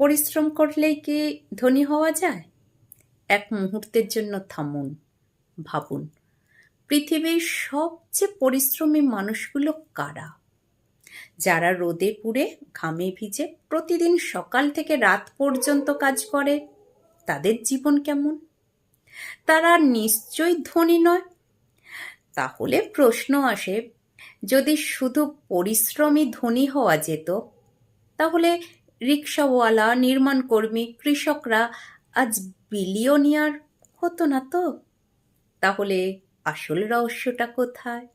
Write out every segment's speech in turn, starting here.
পরিশ্রম করলেই কি ধনী হওয়া যায়? এক মুহূর্তের জন্য থামুন, ভাবুন, পৃথিবীর সবচেয়ে পরিশ্রমী মানুষগুলো কারা? যারা রোদে পুড়ে, ঘামে ভিজে, প্রতিদিন সকাল থেকে রাত পর্যন্ত কাজ করে, তাদের জীবন কেমন? তারা নিশ্চয়ই ধনী নয়? তাহলে প্রশ্ন আসে, যদি শুধু পরিশ্রমী ধনী হওয়া যেত, তাহলে রিক্সাওয়ালা নির্মাণ কর্মী কৃষকরা, আজ বিলিয়নিয়ার হতো না তো? তাহলে আসল রহস্যটা কোথায়?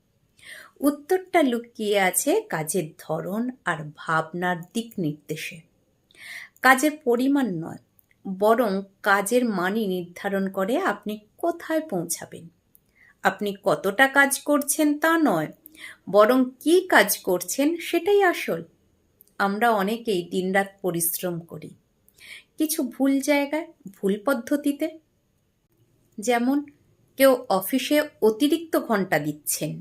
উত্তরটা লুকিয়ে আছে কাজের ধরন আর ভাবনার দিক নির্দেশে। কাজের পরিমাণ নয়, বরং কাজের মানই নির্ধারণ করে আপনি কোথায় পৌঁছাবেন। আপনি কতটা কাজ করছেন তা নয়, বরং কি কাজ করছেন সেটাই আসল। আমরা অনেকেই দিনরাত পরিশ্রম করি। কিছু ভুল জায়গায় ভুল পদ্ধতিতে। যেমন, কেউ অফিসে অতিরিক্ত ঘণ্টা দিচ্ছেন,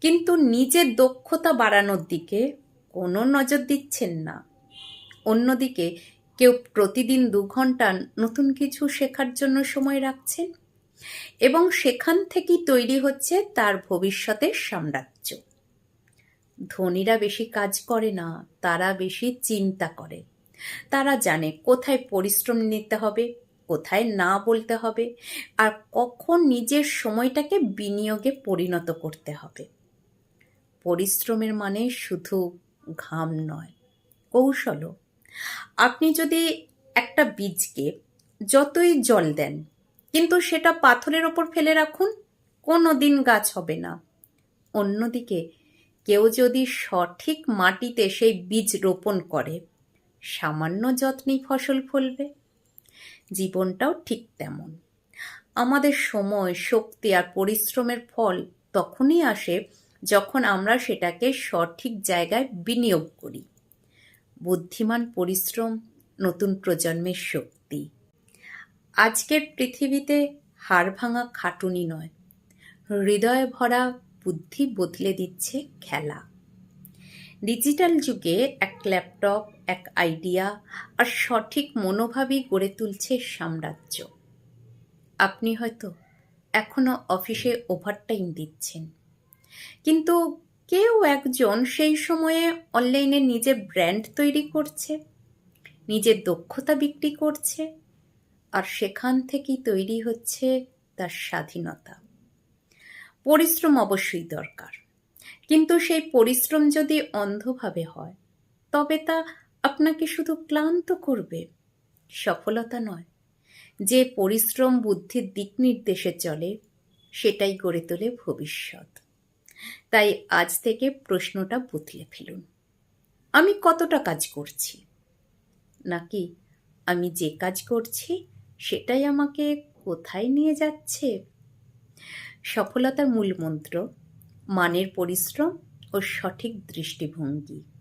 কিন্তু নিজের দক্ষতা বাড়ানোর দিকে কোনো নজর দিচ্ছেন না। অন্যদিকে, কেউ প্রতিদিন দু ঘণ্টা নতুন কিছু শেখার জন্য সময় রাখছেন, এবং সেখান থেকেই তৈরি হচ্ছে তার ভবিষ্যতের সাম্রাজ্য ধনীরা বেশি কাজ করে না, তারা বেশি চিন্তা করে। তারা জানে কোথায় পরিশ্রম নিতে হবে, কোথায় না বলতে হবে, আর কখন নিজের সময়টাকে বিনিয়োগে পরিণত করতে হবে। পরিশ্রমের মানে শুধু ঘাম নয়, কৌশলও। আপনি যদি একটা বীজকে যতই জল দেন, কিন্তু সেটা পাথরের ওপর ফেলে রাখুন, কোনো দিন গাছ হবে না। অন্যদিকে কেউ যদি সঠিক মাটিতে সেই বীজ রোপণ করে, সামান্য যত্নেই ফসল ফলবে। জীবনটাও ঠিক তেমন। আমাদের সময়, শক্তি আর পরিশ্রমের ফল তখনই আসে যখন আমরা সেটাকে সঠিক জায়গায় বিনিয়োগ করি। বুদ্ধিমান পরিশ্রম, নতুন প্রজন্মের শক্তি। আজকের পৃথিবীতে হাড় ভাঙা খাটুনি নয়, হৃদয়ে ভরা বুদ্ধি বদলে দিচ্ছে খেলা। ডিজিটাল যুগে এক ল্যাপটপ, এক আইডিয়া আর সঠিক মনোভাবই গড়ে তুলছে সাম্রাজ্য। আপনি হয়তো এখনও অফিসে ওভারটাইম দিচ্ছেন। কিন্তু কেউ একজন সেই সময়ে অনলাইনে নিজের ব্র্যান্ড তৈরি করছে নিজের দক্ষতা বিক্রি করছে আর সেখান থেকেই তৈরি হচ্ছে তার স্বাধীনতা। পরিশ্রম অবশ্যই দরকার। কিন্তু সেই পরিশ্রম যদি অন্ধভাবে হয়, তবে তা আপনাকে শুধু ক্লান্ত করবে, সফলতা নয়। যে পরিশ্রম বুদ্ধির দিক নির্দেশে চলে, সেটাই গড়ে তোলে ভবিষ্যৎ। তাই আজ থেকে প্রশ্নটা বদলে ফেলুন। আমি কতটা কাজ করছি? নাকি আমি যে কাজ করছি, সেটাই আমাকে কোথায় নিয়ে যাচ্ছে? সফলতার মূল মন্ত্র মানের পরিশ্রম ও সঠিক দৃষ্টিভঙ্গি।